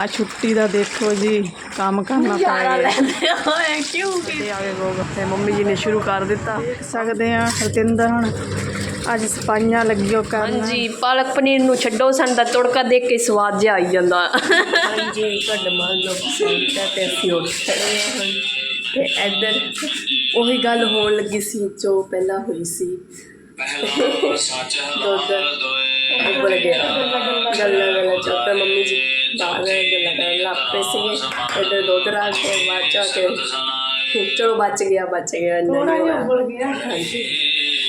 ਆ ਛੁੱਟੀ ਦਾ ਦੇਖੋ ਜੀ ਕੰਮ ਕਰਨਾ ਪੈ ਗਿਆ। ਹੋਏ ਕਿਉਂ ਕੀ? ਤੇ ਆਵੇ ਲੋਕ ਤੇ ਮੰਮੀ ਜੀ ਨੇ ਸ਼ੁਰੂ ਕਰ ਦਿੱਤਾ। ਦੇਖ ਸਕਦੇ ਆ ਹਰਤਿੰਦਰ ਹੁਣ ਅੱਜ ਸਫਾਈਆਂ ਲੱਗਿਓ ਕਰਨ। ਹਾਂਜੀ ਪਾਲਕ ਪਨੀਰ ਨੂੰ ਛੱਡੋ ਸਾਨੂੰ ਤਾਂ ਤੜਕਾ ਦੇਖ ਕੇ ਸਵਾਦ ਜਿਹਾ ਆਈ ਜਾਂਦਾ। ਹਾਂਜੀ ਤੁਹਾਡਾ ਮੰਨ ਲਓ ਪਸੰਦ ਹੈ ਤੇ ਅਸੀਂ ਉੱਠ ਖੜੇ ਹਾਂ ਤੇ ਇੱਧਰ ਉਹੀ ਗੱਲ ਹੋਣ ਲੱਗੀ ਸੀ ਜੋ ਪਹਿਲਾਂ ਹੋਈ ਸੀ। ਦੁੱਧ ਉੱਬਲ ਗਿਆ। ਗੱਲਾਂ ਗੱਲਾਂ ਚੋਪੇ ਮੰਮੀ ਜੀ। ਬਾਹਰ ਗੱਲਾਂ ਕਰਨ ਲੱਗ ਪਏ ਸੀਗੇ ਇੱਧਰ ਦੁੱਧ ਰੱਖ ਕੇ ਆ ਕੇ ਚਲੋ ਬਚ ਗਿਆ ਬਚ ਗਿਆ ਨਹੀਂ ਉੱਬਲ ਗਿਆ ਹਾਂਜੀ।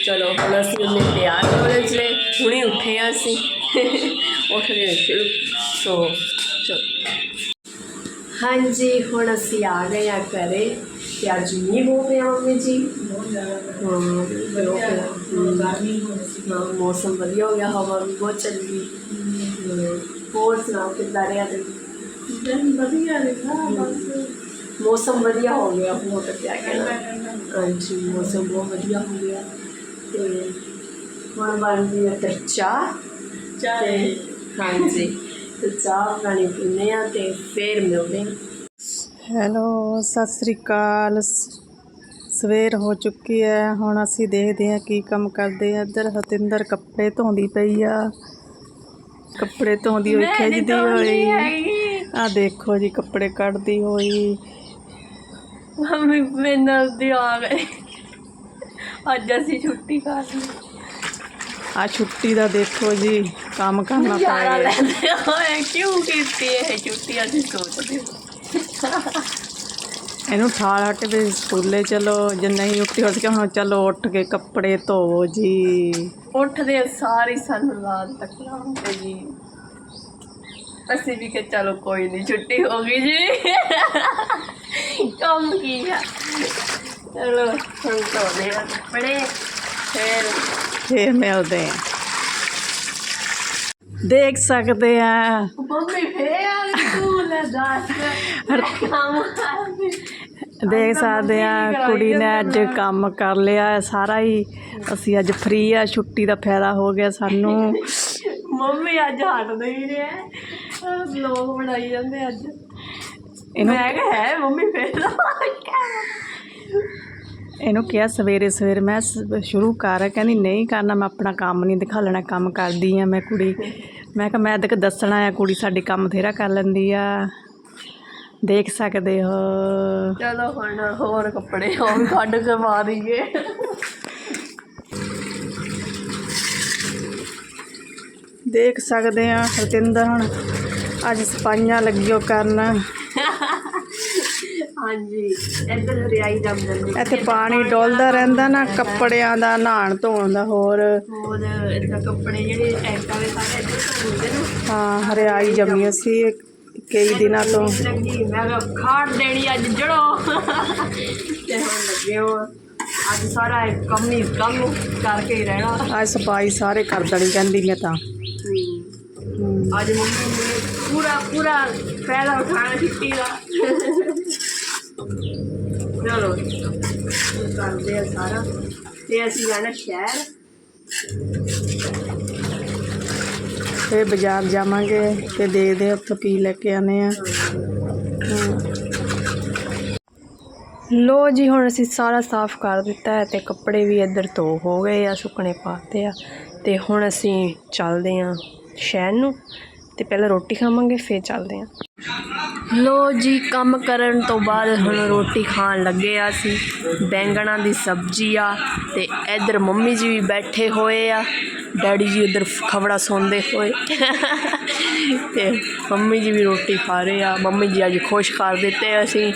ਚਲੋ ਹੁਣ ਅਸੀਂ ਉਹਨੇ ਤਿਆਰ ਹੋਣੇ ਚਲੇ ਹੁਣੇ ਉੱਠੇ ਹਾਂ ਅਸੀਂ। ਉੱਠ ਗਏ ਸ਼ੁਰੂ। ਸੋ ਚਲੋ। ਹਾਂਜੀ ਹੁਣ ਅਸੀਂ ਆ ਗਏ ਆ ਘਰੇ ਤੇ ਅੱਜ ਮੀਂਹ ਹੋ ਪਿਆ ਮੰਮੀ ਜੀ। ਹਾਂ ਬਹੁਤ। ਹਮ, ਹਾਂ, ਮੌਸਮ ਵਧੀਆ ਹੋ ਗਿਆ ਹਵਾ ਵੀ ਬਹੁਤ ਚੱਲ ਹੋਰ ਸੁਣਾਓ ਕਿੱਦਾਂ ਰਿਹਾ ਤੇ ਵਧੀਆ ਰਿਹਾ ਮੌਸਮ ਵਧੀਆ ਹੋ ਗਿਆ ਬਹੁਤ ਪਿਆ ਗਿਆ। ਹਾਂਜੀ ਮੌਸਮ ਬਹੁਤ ਵਧੀਆ ਹੋ ਗਿਆ। ਤੇ ਹੁਣ ਬਣ ਗਈ ਹੈ ਤੇ ਚਾਹ। ਤੇ ਹਾਂਜੀ ਤੇ ਚਾਹ ਬਣਾਣੀ ਪੀਨੇ ਆ ਤੇ ਫੇਰ ਮਿਲਦੇ ਹਾਂ ਹੈਲੋ ਸਤਿ ਸ੍ਰੀ ਅਕਾਲ। ਸ- ਸਵੇਰ ਹੋ ਚੁੱਕੀ ਹੈ ਹੁਣ ਅਸੀਂ ਦੇਖਦੇ ਹਾਂ ਕੀ ਕੰਮ ਕਰਦੇ ਆ। ਇੱਧਰ ਹਰਤਿੰਦਰ ਕੱਪੜੇ ਧੋਂਦੀ ਪਈ ਆ। ਕੱਪੜੇ ਧੋਂਦੀ ਹੋਈ ਖਿੱਚਦੀ ਹੋਈ। ਆ ਦੇਖੋ ਜੀ ਕੱਪੜੇ ਕੱਢਦੀ ਹੋਈ। ਮੰਮੀ ਮੈਨੂੰ ਦੀ ਆ ਗਏ। ਅੱਜ ਅਸੀਂ ਛੁੱਟੀ ਕਰ ਲਈ। ਆ ਛੁੱਟੀ ਦਾ ਦੇਖੋ ਜੀ ਕੰਮ ਕਰਨਾ ਪੈ ਲੈਂਦੇ ਹੋਏ ਕਿਉਂ ਕੀਤੀ ਇਹ ਛੁੱਟੀ? ਅਸੀਂ ਸੋਚਦੇ ਇਹਨੂੰ ਠਾਲ ਹਟ ਵੀ ਸਕੂਲੇ ਚਲੋ ਜੇ ਨਹੀਂ ਉੱਠੀ ਹੋ ਸਕੇ ਹੁਣ ਚਲੋ ਉੱਠ ਕੇ ਕੱਪੜੇ ਧੋਵੋ ਜੀ। ਉੱਠਦੇ ਸਾਰੀ ਸਾਨੂੰ ਰਾਤ ਤੱਕ ਲਾਉਂਦੇ ਜੀ। ਅਸੀਂ ਵੀ ਕਿ ਚਲੋ ਕੋਈ ਨਹੀਂ ਛੁੱਟੀ ਹੋ ਗਈ ਜੀ। ਕੰਮ ਕੀ ਆ? ਚਲੋ ਹੁਣ ਧੋਦੇ ਆ ਕੱਪੜੇ ਫਿਰ ਫੇਰ ਮਿਲਦੇ ਆ। ਦੇਖ ਸਕਦੇ ਆ। ਮੰਮੀ ਫੇਰ ਤੂੰ ਲੈ ਦੱਸ। ਕੰਮ ਦੇਖ ਸਕਦੇ ਆ ਕੁੜੀ ਨੇ ਅੱਜ ਕੰਮ ਕਰ ਲਿਆ ਹੈ ਸਾਰਾ ਹੀ ਅਸੀਂ ਅੱਜ ਫ੍ਰੀ ਆ ਛੁੱਟੀ ਦਾ ਫਾਇਦਾ ਹੋ ਗਿਆ ਸਾਨੂੰ। ਮੰਮੀ ਅੱਜ ਹਟਦੇ ਹੀ ਰਿਹਾ। ਵਲੌਗ ਬਣਾਈ ਜਾਂਦੇ ਅੱਜ। ਇਹਨੂੰ ਮੈਂ ਕਿਹਾ ਹੈ ਮੰਮੀ ਫੇਰ? ਇਹਨੂੰ ਕਿਹਾ ਸਵੇਰੇ ਸਵੇਰੇ ਮੈਂ ਸ- ਸ਼ੁਰੂ ਕਰ ਕਹਿੰਦੀ ਨਹੀਂ ਕਰਨਾ ਮੈਂ ਆਪਣਾ ਕੰਮ ਨਹੀਂ ਦਿਖਾਲਣਾ ਕੰਮ ਕਰਦੀ ਆ ਮੈਂ ਕੁੜੀ। ਮੈਂ ਕਿਹਾ ਮੈਂ ਤੱਕ ਦੱਸਣਾ ਆ ਕੁੜੀ ਸਾਡੀ ਕੰਮ ਥੇਰਾ ਕਰ ਲੈਂਦੀ ਆ। ਦੇਖ ਸਕਦੇ ਹੋ। ਚਲੋ ਹੁਣ ਹੋਰ ਕੱਪੜੇ ਹੋਰ ਕੱਢ ਕੇ ਮਾਰੀਏ ਦੇਖ ਸਕਦੇ ਆ ਹਰਤਿੰਦਰ ਹੁਣ ਅੱਜ ਸਫਾਈਆਂ ਲੱਗਿਓ ਕਰਨ। ਹਾਂਜੀ ਇੱਧਰ ਹਰਿਆਈ ਜੰਮ ਜਾਂਦੀ ਇੱਥੇ ਪਾਣੀ ਡੋਲਦਾ ਰਹਿੰਦਾ ਨਾ ਕੱਪੜਿਆਂ ਦਾ ਨਹਾਣ ਧੋਣ ਦਾ ਹੋਰ। ਹੋਰ ਇੱਧਰ ਕੱਪੜੇ ਜਿਹੜੇ ਟੈਂਕਾਂ ਦੇ ਸਾਰੇ ਇੱਧਰ ਧੋਂਦੇ ਨੇ। ਹਾਂ ਹਰਿਆਈ ਜੰਮੀ ਸੀ ਕਈ ਦਿਨਾਂ ਤੋਂ। ਮੈਂ ਕਿਹਾ ਖਾੜ ਦੇਣੀ ਅੱਜ ਜੜੋ। ਤੇ ਹੁਣ ਲੱਗੇ ਹੋ। ਅੱਜ ਸਾਰਾ ਕੰਮ ਹੀ ਕੰਮ ਕਰਕੇ ਹੀ ਰਹਿਣਾ। ਅੱਜ ਸਫ਼ਾਈ ਸਾਰੇ ਕਰ ਦੇਣੀ ਕਹਿੰਦੀ ਮੈਂ ਤਾਂ। ਅੱਜ ਮੰਮੀ ਨੇ ਪੂਰਾ ਪੂਰਾ ਫਾਇਦਾ ਉਠਾਣਾ ਛੁੱਟੀ ਦਾ। ਚਲੋ। ਕਰਦੇ ਆ ਸਾਰਾ। ਤੇ ਅਸੀਂ ਜਾਣਾ ਸ਼ਹਿਰ। ਫਿਰ ਬਾਜ਼ਾਰ ਜਾਵਾਂਗੇ ਤੇ ਦੇਖਦੇ ਆ ਉੱਥੋਂ ਕੀ ਲੈ ਕੇ ਆਨੇ ਆ ਲੋ ਜੀ, ਹੁਣ ਅਸੀਂ ਸਾਰਾ ਸਾਫ਼ ਕਰ ਦਿੱਤਾ ਹੈ ਤੇ ਕੱਪੜੇ ਵੀ ਇੱਧਰ ਧੋ ਹੋ ਗਏ ਆ, ਸੁੱਕਣੇ ਪਾਤੇ ਆ। ਤੇ ਹੁਣ ਅਸੀਂ ਚੱਲਦੇ ਆ ਸ਼ਹਿਰ ਨੂੰ ਤੇ ਪਹਿਲਾਂ ਰੋਟੀ ਖਾਵਾਂਗੇ, ਫਿਰ ਚੱਲਦੇ ਆ ਲੋ ਜੀ, ਕੰਮ ਕਰਨ ਤੋਂ ਬਾਅਦ ਹੁਣ ਰੋਟੀ ਖਾਣ ਲੱਗੇ ਆ ਅਸੀਂ। ਬੈਂਗਣਾ ਦੀ ਸਬਜ਼ੀ ਆ ਤੇ ਇੱਧਰ ਮੰਮੀ ਜੀ ਵੀ ਬੈਠੇ ਹੋਏ ਆ। ਡੈਡੀ ਜੀ ਉਧਰ ਖਬੜਾ ਸੌਂਦੇ ਹੋਏ ਤੇ ਮੰਮੀ ਜੀ ਵੀ ਰੋਟੀ ਖਾ ਰਹੇ ਆ। ਮੰਮੀ ਜੀ ਅੱਜ ਖੁਸ਼ ਕਰ ਦਿੱਤੇ ਅਸੀਂ।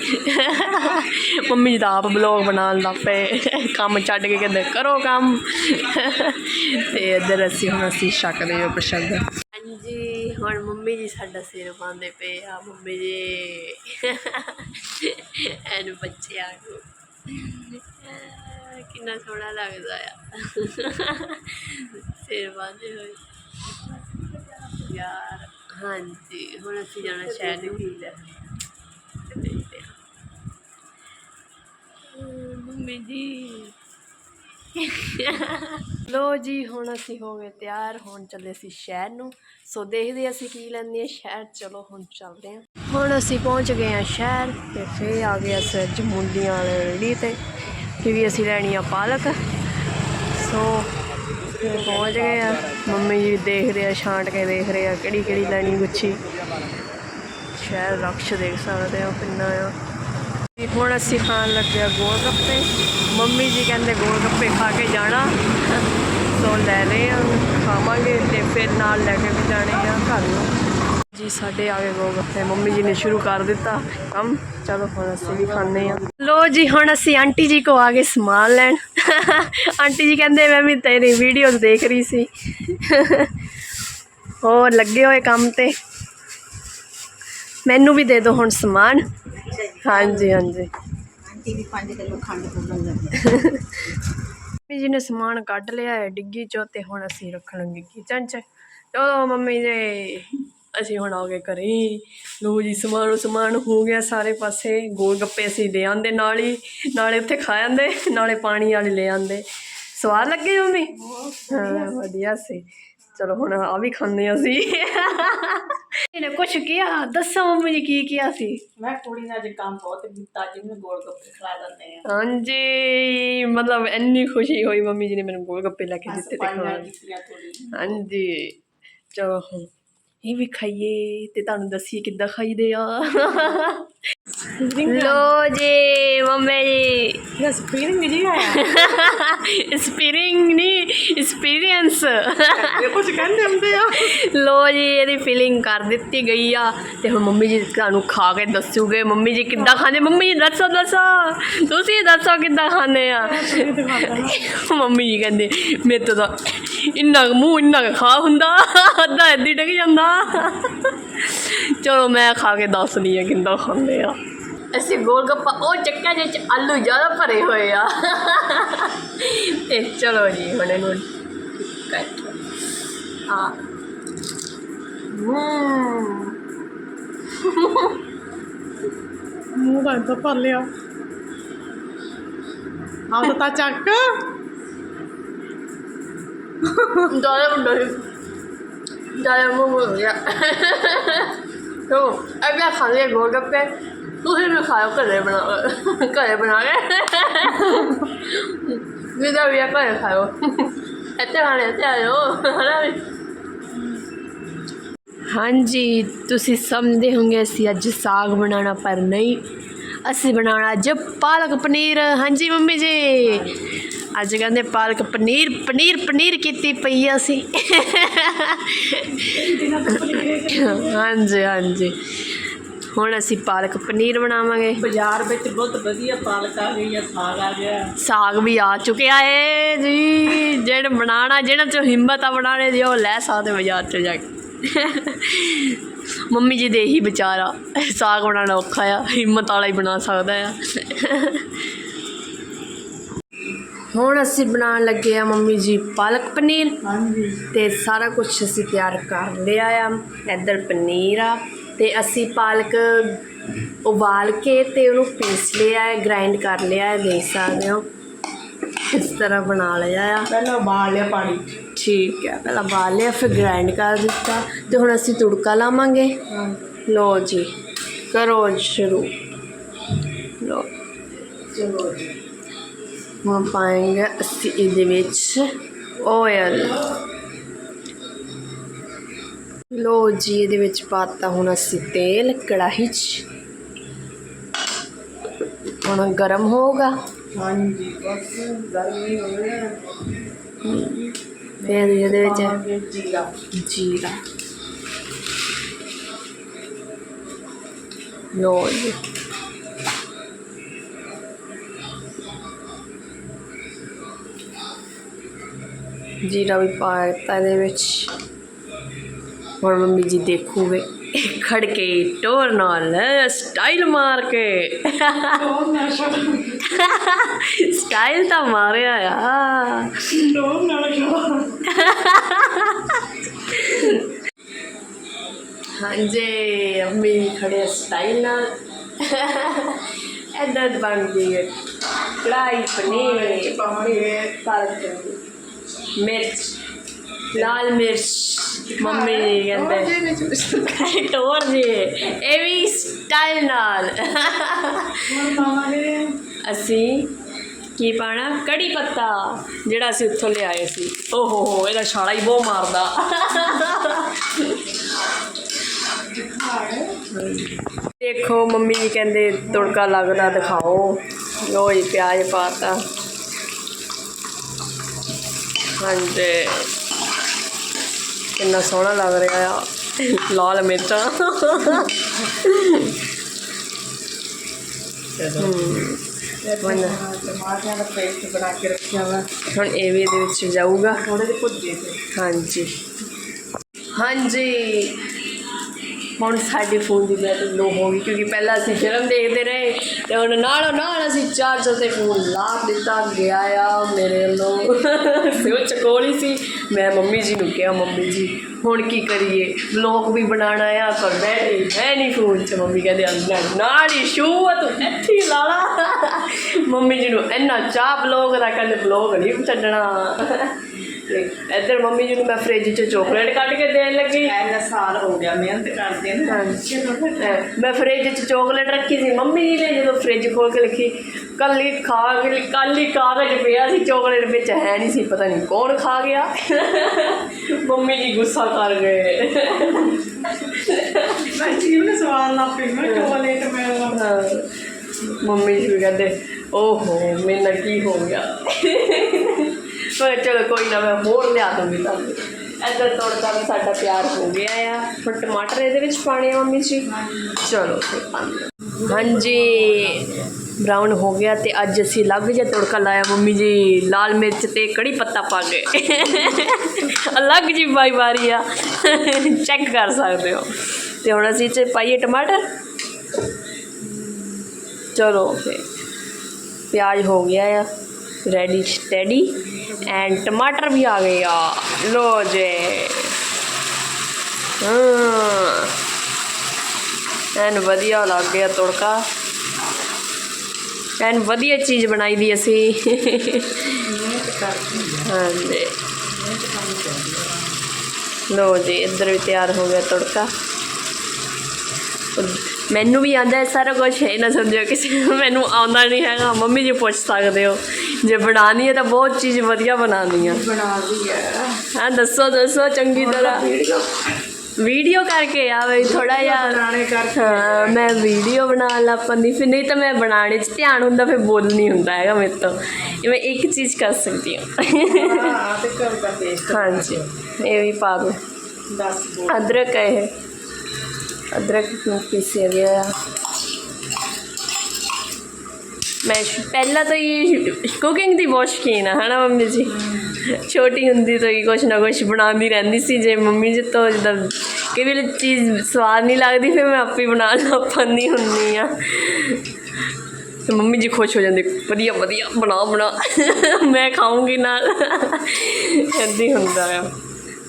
ਮੰਮੀ ਜੀ ਤਾਂ ਆਪ ਬਲੌਗ ਬਣਾਉਣ ਲੱਗ ਪਏ। ਕੰਮ ਛੱਡ ਕੇ ਕਹਿੰਦੇ, ਕਰੋ ਕੰਮ। ਤੇ ਇੱਧਰ ਅਸੀਂ ਹੁਣ ਅਸੀਂ ਛਕਦੇ ਹਾਂ ਪ੍ਰਸ਼ਾਦ। ਹਾਂਜੀ, ਹੁਣ ਮੰਮੀ ਜੀ ਸਾਡਾ ਸਿਰ ਪਾਉਂਦੇ ਪਏ ਆ। ਮੰਮੀ ਜੀ ਐਨ ਬੱਚੇ ਆ ਗਏ। ਕਿੰਨਾ ਸੋਹਣਾ ਲੱਗਦਾ ਆ। ਸਿਰ ਬਾਂਦੇ ਹੋਏ। ਯਾਰ ਹਾਂਜੀ ਹੁਣ ਅਸੀਂ ਜਾਣਾ ਸ਼ਹਿਰ ਨੂੰ। ਕੀ ਲੈ ਦੇਖਦੇ ਹਾਂ। ਮੰਮੀ ਜੀ। ਲੋ ਜੀ ਹੁਣ ਅਸੀਂ ਹੋ ਗਏ ਤਿਆਰ। ਹੁਣ ਚੱਲੇ ਸੀ ਸ਼ਹਿਰ ਨੂੰ। ਸੋ ਦੇਖਦੇ ਅਸੀਂ ਕੀ ਲੈਂਦੇ ਆ ਸ਼ਹਿਰ। ਚਲੋ ਹੁਣ ਚੱਲਦੇ ਆ ਹੁਣ ਅਸੀਂ ਪਹੁੰਚ ਗਏ ਆ ਸ਼ਹਿਰ ਤੇ ਫੇਰ ਆ ਗਿਆ ਸੱਜ ਮੁੰਡੀਆਂ ਵਾਲੇ ਰੇੜੀ ਤੇ। ਕਿ ਵੀ ਅਸੀਂ ਲੈਣੀ ਆ ਪਾਲਕ। ਸੋ, ਪਹੁੰਚ ਗਏ ਆ। ਮੰਮੀ ਜੀ ਦੇਖ ਰਹੇ ਆ, ਛਾਂਟ ਕੇ ਦੇਖ ਰਹੇ ਆ ਕਿਹੜੀ ਕਿਹੜੀ ਲੈਣੀ ਗੁੱਛੀ। ਸ਼ਹਿਰ ਰਕਸ਼ ਦੇਖ ਸਕਦੇ ਆ ਕਿੰਨਾ ਆ। ਹੁਣ ਅਸੀਂ ਖਾਣ ਲੱਗੇ ਆ ਗੋਲ ਗੱਪੇ ਮੰਮੀ ਜੀ ਕਹਿੰਦੇ ਗੋਲ ਗੱਪੇ ਖਾ ਕੇ ਜਾਣਾ। ਸੋ ਲੈ ਲਏ ਆ, ਖਾਵਾਂਗੇ ਤੇ ਫਿਰ ਨਾਲ ਲੈ ਕੇ ਵੀ ਜਾਣੇ ਆ ਘਰ ਨੂੰ। ਜੀ ਸਾਡੇ ਆ ਗਏ ਗੋਲ ਗੱਪੇ ਮੰਮੀ ਜੀ ਨੇ ਸ਼ੁਰੂ ਕਰ ਦਿੱਤਾ ਕੰਮ। ਚਲੋ ਹੁਣ ਅਸੀਂ ਵੀ ਖਾਣੇ ਆ ਲੋ ਜੀ ਹੁਣ ਅਸੀਂ ਆਂਟੀ ਜੀ ਕੋ ਆ ਗਏ ਸਮਾਨ ਲੈਣ। ਆਂਟੀ ਜੀ ਕਹਿੰਦੇ ਮੈਂ ਵੀ ਤੇਰੀ ਵੀਡੀਓਜ਼ ਦੇਖ ਰਹੀ ਸੀ। ਹੋਰ ਲੱਗੇ ਹੋਏ ਕੰਮ ਤੇ? ਮੈਨੂੰ ਵੀ ਦੇ ਦਿਓ ਹੁਣ ਸਮਾਨ। ਹਾਂਜੀ ਹਾਂਜੀ। ਆਂਟੀ ਵੀ 5 ਕਿਲੋ ਖੰਡ ਪੁੱਲਣ ਲੱਗੀ। ਮੰਮੀ ਜੀ ਨੇ ਸਮਾਨ ਕੱਢ ਲਿਆ ਹੈ ਡਿੱਗੀ ਚੋਂ ਤੇ ਹੁਣ ਅਸੀਂ ਰੱਖਣ ਲੱਗੇ ਕਿਚਨ 'ਚ। ਚਲੋ ਮੰਮੀ ਜੀ। ਅਸੀਂ ਹੁਣ ਆ ਗਏ ਘਰੇ। ਲੋ ਜੀ ਸਮਾਨ ਸਮਾਨ ਹੋ ਗਿਆ ਸਾਰੇ ਪਾਸੇ। ਗੋਲ ਗੱਪੇ ਅਸੀਂ ਲੈ ਆਂਦੇ ਨਾਲ ਹੀ। ਨਾਲੇ ਉੱਥੇ ਖਾ ਜਾਂਦੇ ਨਾਲੇ ਪਾਣੀ ਵਾਲੇ ਲੈ ਆਂਦੇ। ਸਵਾਦ ਲੱਗੇ ਮੰਮੀ? ਹਾਂ ਵਧੀਆ ਸੀ। ਚਲੋ ਹੁਣ ਆ ਵੀ ਖਾਂਦੇ ਅਸੀਂ। ਇਹਨੇ ਕੁਛ ਕਿਹਾ? ਦੱਸੋ ਮੰਮੀ ਜੀ ਕੀ ਕਿਹਾ ਸੀ? ਮੈਂ ਕੁੜੀ ਨੇ ਅੱਜ ਕੰਮ ਬਹੁਤ ਕੀਤਾ ਜਿਵੇਂ ਗੋਲ ਗੱਪੇ ਖਿਲਾ ਦਿੰਦੇ ਆ ਹਾਂਜੀ ਮਤਲਬ ਇੰਨੀ ਖੁਸ਼ੀ ਹੋਈ ਮੰਮੀ ਜੀ ਨੇ ਮੈਨੂੰ ਗੋਲ ਗੱਪੇ ਲੈ ਕੇ ਦਿੱਤੇ ਤੇ। ਹਾਂਜੀ ਚਲੋ ਹੁਣ ਇਹ ਵੀ ਖਾਈਏ ਤੇ ਤੁਹਾਨੂੰ ਦੱਸੀਏ ਕਿੱਦਾਂ ਖਾਈਦੇ ਆ। ਲੋ ਜੀ ਮੰਮੀ ਜੀ। ਇਹ ਸਪੀਰਿੰਗ ਜੀ ਆਇਆ। ਐਕਸਪੀਰੀਅੰਸ ਨਹੀਂ ਐਕਸਪੀਰੀਅੰਸ ਇਹ ਕੁਝ ਕਹਿੰਦੇ ਹੁੰਦੇ ਆ। ਲੋ ਜੀ ਇਹਦੀ ਫੀਲਿੰਗ ਕਰ ਦਿੱਤੀ ਗਈ ਆ। ਤੇ ਹੁਣ ਮੰਮੀ ਜੀ ਤੁਹਾਨੂੰ ਖਾ ਕੇ ਦੱਸੂਗੇ ਮੰਮੀ ਜੀ ਕਿੱਦਾਂ ਖਾਂਦੇ? ਮੰਮੀ ਜੀ ਦੱਸੋ ਦੱਸੋ। ਤੁਸੀਂ ਦੱਸੋ ਕਿੱਦਾਂ ਖਾਂਦੇ ਆ? ਮੰਮੀ ਜੀ ਕਹਿੰਦੇ ਮੇਰੇ ਤੋਂ ਤਾਂ ਇੰਨਾ ਕੁ ਮੂੰਹ ਇੰਨਾ ਕੁ ਖਾ ਹੁੰਦਾ ਅੱਧਾ ਇੱਦੀ ਡਿੱਗ ਜਾਂਦਾ। ਚਲੋ ਮੈਂ ਖਾ ਕੇ ਦੱਸਦੀ ਆ ਕਿੱਦਾਂ ਖਾਂਦੇ ਆ। ਅਸੀਂ ਗੋਲ ਗੱਪਾ ਉਹ ਚੱਕਿਆ ਜਿਹੇ ਚ ਆਲੂ ਜ਼ਿਆਦਾ ਭਰੇ ਹੋਏ ਆ। ਤੇ ਚਲੋ ਜੀ ਹੁਣ ਇਹਨੂੰ ਕੱਟ। ਆ ਹੂੰ। ਮੂੰਹ ਦਾ ਤਾਂ ਭਰ ਲਿਆ। ਆਹ ਤਾਂ ਚੱਕ। ਜ਼ਿਆਦਾ ਵੱਡਾ ਸੀ ਜ਼ਿਆਦਾ ਮੂੰਹ ਹੋ ਗਿਆ ਤੋ ਅਗਲਾ ਖਾ ਲਿਆ ਗੋਲ ਗੱਪੇ ਤੁਸੀਂ ਵੀ ਖਾਓ ਘਰੇ ਬਣਾ ਘਰੇ ਬਣਾ ਕੇ ਜਿਹਦਾ ਵੀ ਆ ਘਰੇ ਖਾਓ ਇੱਥੇ ਖਾਣੇ ਇੱਥੇ ਆਇਓ ਹਨਾ ਵੀ ਹਾਂਜੀ, ਤੁਸੀਂ ਸਮਝਦੇ ਹੋਗੇ ਅਸੀਂ ਅੱਜ ਸਾਗ ਬਣਾਉਣਾ ਪਰ ਨਹੀਂ। ਅਸੀਂ ਬਣਾਉਣਾ ਅੱਜ ਪਾਲਕ ਪਨੀਰ। ਹਾਂਜੀ, ਮੰਮੀ ਜੀ। ਅੱਜ ਕਹਿੰਦੇ ਪਾਲਕ ਪਨੀਰ ਪਨੀਰ ਪਨੀਰ ਕੀਤੀ ਪਈ ਆ ਅਸੀਂ। ਹਾਂਜੀ ਹਾਂਜੀ। ਹੁਣ ਅਸੀਂ ਪਾਲਕ ਪਨੀਰ ਬਣਾਵਾਂਗੇ। ਬਾਜ਼ਾਰ ਵਿੱਚ ਬਹੁਤ ਵਧੀਆ ਪਾਲਕ ਆ ਗਈ ਆ ਸਾਗ ਆ ਗਿਆ। ਸਾਗ ਵੀ ਆ ਚੁੱਕਿਆ ਏ ਜੀ। ਜਿਹੜੇ ਬਣਾਣਾ ਜਿਹਨਾਂ ਚ ਹਿੰਮਤ ਆ ਬਣਾਣੇ ਦੀ ਉਹ ਲੈ ਸਕਦੇ ਬਾਜ਼ਾਰ ਚ ਜਾ ਕੇ। ਮੰਮੀ ਜੀ ਦੇ ਹੀ ਵਿਚਾਰਾ ਸਾਗ ਬਣਾਉਣਾ ਔਖਾ ਆ ਹਿੰਮਤ ਵਾਲਾ ਹੀ ਬਣਾ ਸਕਦਾ ਆ। ਹੁਣ ਅਸੀਂ ਬਣਾਉਣ ਲੱਗੇ ਆ ਮੰਮੀ ਜੀ ਪਾਲਕ ਪਨੀਰ। ਹਾਂਜੀ। ਤੇ ਸਾਰਾ ਕੁਝ ਅਸੀਂ ਤਿਆਰ ਕਰ ਲਿਆ ਆ। ਇੱਧਰ ਪਨੀਰ ਆ ਤੇ ਅਸੀਂ ਪਾਲਕ ਉਬਾਲ ਕੇ ਤੇ ਉਹਨੂੰ ਪੀਸ ਲਿਆ ਹੈ ਗ੍ਰਾਈਂਡ ਕਰ ਲਿਆ ਹੈ ਦੇਖ ਸਕਦੇ ਹੋ। ਇਸ ਤਰ੍ਹਾਂ ਬਣਾ ਲਿਆ ਆ। ਪਹਿਲਾਂ ਉਬਾਲ ਲਿਆ ਪਾਣੀ ਠੀਕ ਹੈ ਪਹਿਲਾਂ ਉਬਾਲ ਲਿਆ ਫਿਰ ਗ੍ਰਾਈਂਡ ਕਰ ਦਿੱਤਾ। ਤੇ ਹੁਣ ਅਸੀਂ ਤੁੜਕਾ ਲਾਵਾਂਗੇ। ਲੋ ਜੀ ਕਰੋ ਸ਼ੁਰੂ। ਲੋ ਚਲੋ ਜੀ। ਪਾਏਂਗੇ ਅਸੀਂ ਇਹਦੇ ਵਿੱਚ ਆਇਲ ਲੋ ਜੀ ਇਹਦੇ ਵਿੱਚ ਪਾਤਾ ਹੁਣ ਅਸੀਂ ਤੇਲ ਕੜਾਹੀ 'ਚ। ਹੁਣ ਗਰਮ ਹੋਊਗਾ। ਹਾਂਜੀ ਬਸ ਗਰਮੀ ਹੋ ਗਿਆ ਫਿਰ ਇਹਦੇ ਵਿੱਚ ਜੀਰਾ। ਜੀਰਾ। ਲੋ ਜੀ। ਜੀਰਾ ਵੀ ਪਾ ਦਿੱਤਾ ਇਹਦੇ ਵਿੱਚ। ਹੁਣ ਮੰਮੀ ਜੀ ਦੇਖੂਗੇ। ਖੜਕੇ ਟੋਰ ਨਾਲ ਸਟਾਈਲ ਮਾਰ ਕੇ। ਸਟਾਈਲ ਤਾਂ ਮਾਰਿਆ ਆ। ਲੋਰ ਨਾਲ ਹਾਂਜੀ ਅੰਮੀ ਖੜੇ ਸਟਾਈਲ ਨਾਲ। ਇੱਧਰ ਬਣ ਗਈ ਹੈ। ਕੜਾਈ ਪਨੀਰ। ਪਾਵਾਂਗੇ ਪਾਲਕ ਮਿਰਚ ਲਾਲ ਮਿਰਚ ਮੰਮੀ ਜੀ ਕਹਿੰਦੇ। ਟੋਰ ਜੀ ਇਹ ਵੀ ਸਟਾਈਲ ਨਾਲ। ਅਸੀਂ ਕੀ ਪਾਣਾ? ਕੜੀ ਪੱਤਾ ਜਿਹੜਾ ਅਸੀਂ ਉੱਥੋਂ ਲਿਆਏ ਸੀ। ਓਹੋ ਹੋ ਇਹਦਾ ਛਾਲਾ ਹੀ ਬਹੁਤ ਮਾਰਦਾ। ਦੇਖੋ ਮੰਮੀ ਜੀ ਕਹਿੰਦੇ ਤੜਕਾ ਲੱਗਦਾ ਦਿਖਾਓ। ਲੋ ਜੀ ਪਿਆਜ਼ ਪਾਤਾ ਹਾਂਜੀ। ਕਿੰਨਾ ਸੋਹਣਾ ਲੱਗ ਰਿਹਾ ਆ। ਲਾਲ ਮਿਰਚਾਂ। ਹਮ ਟਮਾਟਰਾਂ ਦਾ ਪੇਸਟ ਬਣਾ ਕੇ ਰੱਖਿਆ ਵਾ। ਹੁਣ ਇਹ ਵੀ ਇਹਦੇ ਵਿੱਚ ਜਾਊਗਾ। ਥੋੜੇ ਜਿਹੇ ਭੁੱਜੇ ਤੇ। ਹਾਂਜੀ। ਹਾਂਜੀ। ਹੁਣ ਸਾਡੀ ਫੋਨ ਦੀ ਬੈਟਰੀ ਲੋ ਹੋ ਗਈ ਕਿਉਂਕਿ ਪਹਿਲਾਂ ਅਸੀਂ ਫਿਲਮ ਦੇਖਦੇ ਰਹੇ। ਤੇ ਹੁਣ ਨਾਲੋਂ ਨਾਲ ਅਸੀਂ ਚਾਰਜਰ ਤੇ ਫੋਨ ਲਾ ਦਿੱਤਾ, ਗਿਆ ਆ ਮੇਰੇ ਵੱਲੋਂ। ਸੋਚ ਕੋਲੀ ਸੀ। ਮੈਂ ਮੰਮੀ ਜੀ ਨੂੰ ਕਿਹਾ, ਮੰਮੀ ਜੀ, ਹੁਣ ਕੀ ਕਰੀਏ? ਵਲੌਗ ਵੀ ਬਣਾਉਣਾ ਆ, ਪਰ ਬੈਟਰੀ ਹੈ ਨਹੀਂ ਫੋਨ 'ਚ। ਮੰਮੀ ਕਹਿੰਦੇ, ਅੰਦਰ ਨਾਲ ਹੀ ਸ਼ੂ ਆ, ਤੂੰ ਇੱਥੇ ਹੀ ਮੰਮੀ ਜੀ ਨੂੰ ਇੰਨਾ ਚਾਹ ਵਲੌਗ ਦਾ ਕਹਿੰਦੇ ਵਲੌਗ ਨਹੀਂ ਛੱਡਣਾ। ਇੱਧਰ ਮੰਮੀ ਜੀ ਨੂੰ ਮੈਂ ਫ੍ਰਿਜ 'ਚ ਚਾਕਲੇਟ ਕੱਢ ਕੇ ਦੇਣ ਲੱਗੀ। ਐਨਾ ਸਾਲ ਹੋ ਗਿਆ ਮਿਹਨਤ ਕਰਦੇ ਨੇ। ਮੈਂ ਫ੍ਰਿਜ 'ਚ ਚਾਕਲੇਟ ਰੱਖੀ ਸੀ ਮੰਮੀ ਜੀ ਨੇ ਜਦੋਂ ਫ੍ਰਿਜ ਖੋਲ ਕੇ ਲਿਖੀ ਕੱਲੀ ਖਾ ਕੇ ਕੱਲੀ ਕਾਗਜ਼ ਪਿਆ ਸੀ ਚਾਕਲੇਟ ਵਿੱਚ ਹੈ ਨਹੀਂ ਸੀ ਪਤਾ ਨਹੀਂ ਕੌਣ ਖਾ ਗਿਆ। ਮੰਮੀ ਜੀ ਗੁੱਸਾ ਕਰ ਗਏ। ਮੈਂ ਚੀਜ਼ ਨੇ ਸਵਾਲ ਨਾ ਪਈ ਮੈਂ ਟੋਲੇਟ ਮੈਂ। ਮੰਮੀ ਜੀ ਵੀ ਕਹਿੰਦੇ ਓਹੋ ਮੇਰੇ ਕੀ ਹੋ ਗਿਆ? ਪਰ ਚਲੋ ਕੋਈ ਨਾ, ਮੈਂ ਹੋਰ ਲਿਆ ਦੂੰਗੀ ਤੁਹਾਨੂੰ। ਇੱਧਰ ਤੜਕਾ ਵੀ ਸਾਡਾ ਤਿਆਰ ਹੋ ਗਿਆ ਆ। ਹੁਣ ਟਮਾਟਰ ਇਹਦੇ ਵਿੱਚ ਪਾਣੇ ਆ ਮੰਮੀ ਜੀ? ਚਲੋ ਫਿਰ ਪਾਉਂਦੇ ਹਾਂਜੀ ਬਰਾਊਨ ਹੋ ਗਿਆ ਤੇ ਅੱਜ ਅਸੀਂ ਅਲੱਗ ਜਿਹਾ ਤੜਕਾ ਲਾਇਆ ਮੰਮੀ ਜੀ। ਲਾਲ ਮਿਰਚ ਤੇ ਕੜੀ ਪੱਤਾ ਪਾ ਕੇ। ਅਲੱਗ ਜੀ ਬਾਈ ਵਾਰੀ ਆ। ਚੈੱਕ ਕਰ ਸਕਦੇ ਹੋ। ਤੇ ਹੁਣ ਅਸੀਂ ਚ ਪਾਈਏ ਟਮਾਟਰ। ਚਲੋ ਫਿਰ। ਪਿਆਜ਼ ਹੋ ਗਿਆ ਆ। ਰੈਡੀ ਸਟੈਡੀ ਐਂਡ ਟਮਾਟਰ ਵੀ ਆ ਗਏ ਆ। ਲੋ ਜੇ। ਹਾਂ। ਐਨ ਵਧੀਆ ਲੱਗ ਗਿਆ ਤੜਕਾ। ਐਨ ਵਧੀਆ ਚੀਜ਼ ਬਣਾਈ ਦੀ ਅਸੀਂ। ਹਾਂਜੀ। ਲੋ ਜੀ, ਇੱਧਰ ਵੀ ਤਿਆਰ ਹੋ ਗਿਆ ਤੜਕਾ। ਮੈਨੂੰ ਵੀ ਆਂਦਾ ਹੈ ਸਾਰਾ ਕੁਝ ਹੈ ਨਾ ਸਮਝਿਓ ਕਿਸੇ ਮੈਨੂੰ ਆਉਂਦਾ ਨਹੀਂ ਹੈਗਾ। ਮੰਮੀ ਜੀ ਪੁੱਛ ਸਕਦੇ ਹੋ। ਜੇ ਬਣਾਉਣੀ ਹੈ ਤਾਂ ਬਹੁਤ ਚੀਜ਼ ਵਧੀਆ ਬਣਾਉਣੀ ਆ। ਬਣਾ ਲਈ ਹੈ। ਹਾਂ ਦੱਸੋ ਦੱਸੋ ਚੰਗੀ ਤਰ੍ਹਾਂ। ਵੀਡੀਓ ਕਰਕੇ ਆ ਬਈ ਥੋੜਾ ਜਿਹਾ। ਬਣਾਣੇ ਕਰਕੇ। ਹਾਂ ਮੈਂ ਵੀਡੀਓ ਬਣਾਉਣ ਲੱਗ ਪੈਂਦੀ। ਫਿਰ ਨਹੀਂ ਤਾਂ ਮੈਂ ਬਣਾਉਣੇ 'ਚ ਧਿਆਨ ਹੁੰਦਾ ਫਿਰ ਬੋਲ ਨਹੀਂ ਹੁੰਦਾ ਹੈਗਾ ਮੇਰੇ ਤੋਂ। ਇਹ ਮੈਂ ਇੱਕ ਚੀਜ਼ ਕਰ ਸਕਦੀ ਹਾਂ। ਹਾਂ ਤੇ ਕਰ ਦਾ ਪੇਸਟ ਹਾਂਜੀ ਇਹ ਵੀ ਪਾ ਦੋ। 10 ਬੋ ਅਦਰਕ ਹੈ ਇਹ। ਅਦਰਕ ਨੂੰ ਪੀਸਿਆ ਗਿਆ ਆ? ਮੈਂ ਪਹਿਲਾਂ ਤੋਂ ਹੀ ਕੁਕਿੰਗ ਦੀ ਬਹੁਤ ਸ਼ੌਕੀਨ ਆ ਹਨਾ ਮੰਮੀ ਜੀ? ਛੋਟੀ ਹੁੰਦੀ ਤੋਂ ਹੀ ਕੁਛ ਨਾ ਕੁਛ ਬਣਾਉਂਦੀ ਰਹਿੰਦੀ ਸੀ ਜੇ ਮੰਮੀ ਜੀ ਤੋਂ ਜਿੱਦਾਂ ਕਈ ਵੇਲੇ ਚੀਜ਼ ਸਵਾਦ ਨਹੀਂ ਲੱਗਦੀ ਫਿਰ ਮੈਂ ਆਪੇ ਬਣਾਉਣ ਲੱਗ ਪੈਂਦੀ ਹੁੰਦੀ ਆ। ਤੇ ਮੰਮੀ ਜੀ ਖੁਸ਼ ਹੋ ਜਾਂਦੇ ਵਧੀਆ ਵਧੀਆ ਬਣਾ ਬਣਾ। ਮੈਂ ਖਾਊਂਗੀ ਨਾਲ। ਹੀ ਹੁੰਦਾ ਆ।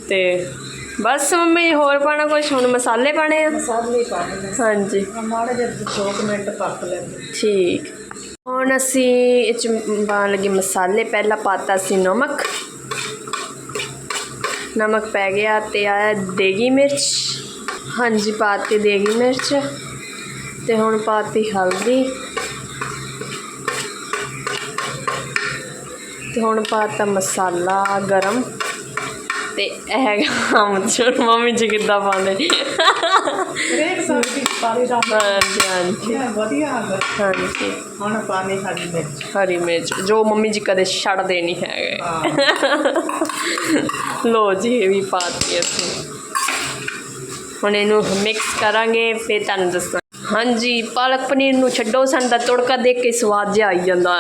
ਤੇ ਬਸ ਮੰਮੀ ਹੋਰ ਪਾਣਾ ਕੁਛ? ਹੁਣ ਮਸਾਲੇ ਪਾਣੇ ਆ? ਮਸਾਲੇ ਪਾਣੇ ਨੇ ਹਾਂਜੀ। ਮਾੜਾ ਜਿਹਾ 2 ਮਿੰਟ ਪੱਕ ਲੈਂਦੇ। ਠੀਕ। ਹੁਣ ਅਸੀਂ ਇਹ ਚ ਪਾਉਣ ਲੱਗੇ ਮਸਾਲੇ। ਪਹਿਲਾਂ ਪਾਤਾ ਸੀ ਨਮਕ। ਨਮਕ ਪੈ ਗਿਆ ਤੇ ਆਇਆ ਦੇਗੀ ਮਿਰਚ। ਹਾਂਜੀ, ਪਾਤੀ ਦੇਗੀ ਮਿਰਚ। ਤੇ ਹੁਣ ਪਾਤੀ ਹਲਦੀ। ਤੇ ਹੁਣ ਪਾਤਾ ਮਸਾਲਾ ਗਰਮ। ਤੇ ਇਹ ਹੈਗਾ ਅਮਚੂਰ ਮੰਮੀ ਜੀ ਕਿੱਦਾਂ ਪਾਉਂਦੇ? ਹਰੇਕ ਸਬਜ਼ੀ ਪਾਣੀ ਦਾ ਹਾਂਜੀ ਹਾਂਜੀ। ਇਹ ਵਧੀਆ ਆ ਹਾਂਜੀ। ਹੁਣ ਪਾਣੀ ਸਾਡੀ ਮਿਰਚ। ਹਰੀ ਮਿਰਚ ਜੋ ਮੰਮੀ ਜੀ ਕਦੇ ਛੱਡਦੇ ਨਹੀਂ ਹੈਗੇ। ਲੋ ਜੀ ਇਹ ਵੀ ਪਾਤੀ ਅਸੀਂ। ਹੁਣ ਇਹਨੂੰ ਮਿਕਸ ਕਰਾਂਗੇ ਫਿਰ ਤੁਹਾਨੂੰ ਦੱਸਾਂ ਹਾਂਜੀ ਪਾਲਕ ਪਨੀਰ ਨੂੰ ਛੱਡੋ ਸਾਨੂੰ ਤਾਂ ਤੜਕਾ ਦੇਖ ਕੇ ਸਵਾਦ ਜਿਹਾ ਆਈ ਜਾਂਦਾ।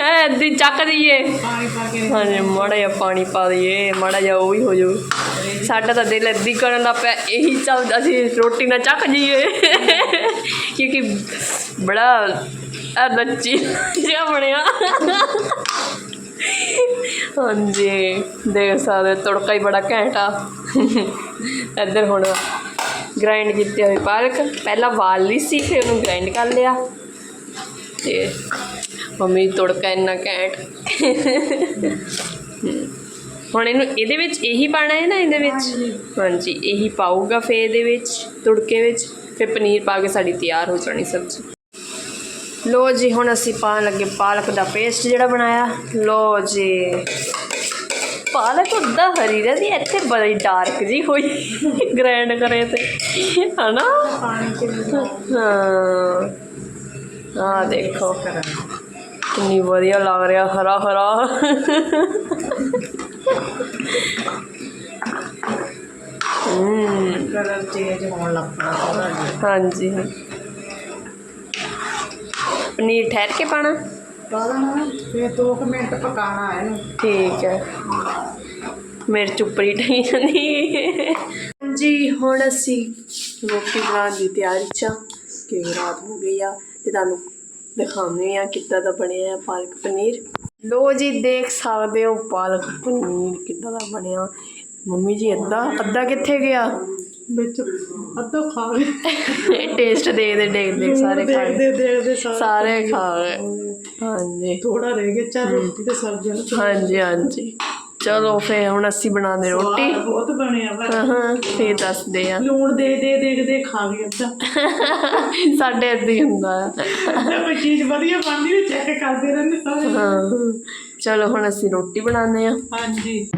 ਐ ਦੀ ਚੱਕ ਦਈਏ। ਪਾਣੀ ਪਾ ਕੇ ਹਾਂਜੀ ਮਾੜਾ ਜਿਹਾ ਪਾਣੀ ਪਾ ਦਈਏ ਮਾੜਾ ਜਿਹਾ ਉਹ ਵੀ ਹੋ ਜਾਊ। ਸਾਡਾ ਤਾਂ ਦਿਲ ਏਦੀ ਕਰਨ ਦਾ ਪਿਆ ਇਹੀ ਚੱਲਦਾ ਅਸੀਂ ਰੋਟੀ ਨਾ ਚੱਕ ਜਾਈਏ। ਕਿਉਂਕਿ ਬੜਾ ਆ ਲੱਚੀ ਜਿਹਾ ਬਣਿਆ। ਹਾਂਜੀ ਦੇਖ ਸਕਦੇ ਹੋ, ਤੜਕਾ ਹੀ ਬੜਾ ਘੈਂਟ ਇੱਧਰ ਹੁਣ ਗ੍ਰਾਈਂਡ ਕੀਤੀ ਹੋਈ ਪਾਲਕ। ਪਹਿਲਾਂ ਵਾਲ ਲਈ ਸੀ ਫਿਰ ਉਹਨੂੰ ਗ੍ਰਾਈਂਡ ਕਰ ਲਿਆ। ਤੇ ਮੰਮੀ ਤੁੜਕਾ ਇੰਨਾ ਘੈਂਟ। ਹੁਣ ਇਹਨੂੰ ਇਹਦੇ ਵਿੱਚ ਇਹੀ ਪਾਣਾ ਹੈ ਨਾ ਇਹਦੇ ਵਿੱਚ? ਹਾਂਜੀ। ਇਹੀ ਪਾਊਗਾ ਫੇ ਇਹਦੇ ਵਿੱਚ ਤੁੜਕੇ ਵਿੱਚ। ਫਿਰ ਪਨੀਰ ਪਾ ਕੇ ਸਾਡੀ ਤਿਆਰ ਹੋ ਜਾਣੀ ਸਬਜ਼ੀ। ਲੋ ਜੀ ਹੁਣ ਅਸੀਂ ਪਾਉਣ ਲੱਗੇ ਪਾਲਕ ਦਾ ਪੇਸਟ ਜਿਹੜਾ ਬਣਾਇਆ। ਲੋ ਜੀ। ਪਾਲਕ ਉਦਾਂ ਹਰੀ ਰਹੀ ਇੱਥੇ ਬੜੀ ਡਾਰਕ ਜੀ ਹੋਈ। ਗ੍ਰੈਂਡ ਕਰੇ ਤੇ। ਹਨਾ? ਹਾਂ। ਆ ਦੇਖੋ। ਕਿੰਨੀ ਵਧੀਆ ਲੱਗ ਰਿਹਾ, ਹਰਾ ਹਰਾ। ਹਮ ਕਲਰ ਚੇਂਜ ਹੋਣ ਲੱਗ ਪਿਆ ਹਾਂਜੀ। ਪਨੀਰ ਠਹਿਰ ਕੇ ਪਾਣਾ ਪਾ ਦੇਣਾ ਫਿਰ 2 ਮਿੰਟ ਪਕਾਣਾ ਇਹਨੂੰ। ਠੀਕ ਹੈ। ਜਾਂਦੀ ਜੀ ਹੁਣ ਅਸੀਂ ਰੋਟੀ ਬਣਾਉਣ ਦੀ ਤਿਆਰੀ ਚ ਕਿ ਰਾਤ ਹੋ ਗਈ ਆ ਤੇ ਤੁਹਾਨੂੰ ਦਿਖਾਉਂਦੇ ਆ ਕਿੱਦਾਂ ਦਾ ਬਣਿਆ ਹੈ ਪਾਲਕ ਪਨੀਰ। ਲੋ ਜੀ ਦੇਖ ਸਕਦੇ ਹੋ ਪਾਲਕ ਪਨੀਰ ਕਿੱਦਾਂ ਦਾ ਬਣਿਆ। ਮੰਮੀ ਜੀ ਅੱਧਾ ਅੱਧਾ ਕਿੱਥੇ ਗਿਆ? ਵਿੱਚ ਅੱਧਾ ਖਾ ਗਏ ਟੇਸਟ ਦੇ ਦੇ ਦੇਖ ਸਾਰੇ ਖਾ ਗਏ ਦੇਖਦੇ ਦੇਖਦੇ ਸਾਰੇ ਖਾ ਗਏ ਹਾਂਜੀ। ਥੋੜਾ ਰਹਿ ਗਿਆ ਚੱਲ ਰੋਟੀ ਤੇ ਸਬਜ਼ੀ ਨੂੰ ਹਾਂਜੀ ਹਾਂਜੀ। ਚਲੋ ਫੇ ਹੁਣ ਅਸੀਂ ਬਣਾਉਂਦੇ ਰੋਟੀ। ਬਹੁਤ ਬਣਿਆ ਵਾ ਹਾਂ ਫੇ ਦੱਸਦੇ ਆ। ਲੂਣ ਦੇ ਦੇ ਦੇਖਦੇ ਖਾ ਗਏ ਅੱਧਾ। ਸਾਡੇ ਹੀ ਹੁੰਦਾ ਆ। ਜੇ ਕੋਈ ਚੀਜ਼ ਵਧੀਆ ਬਣਦੀ ਹੈ ਚੈੱਕ ਕਰਦੇ ਰਹਿੰਦੇ ਸਾਰੇ। ਹਾਂ। ਚਲੋ ਹੁਣ ਅਸੀਂ ਰੋਟੀ ਬਣਾਉਂਦੇ ਆ। ਹਾਂਜੀ।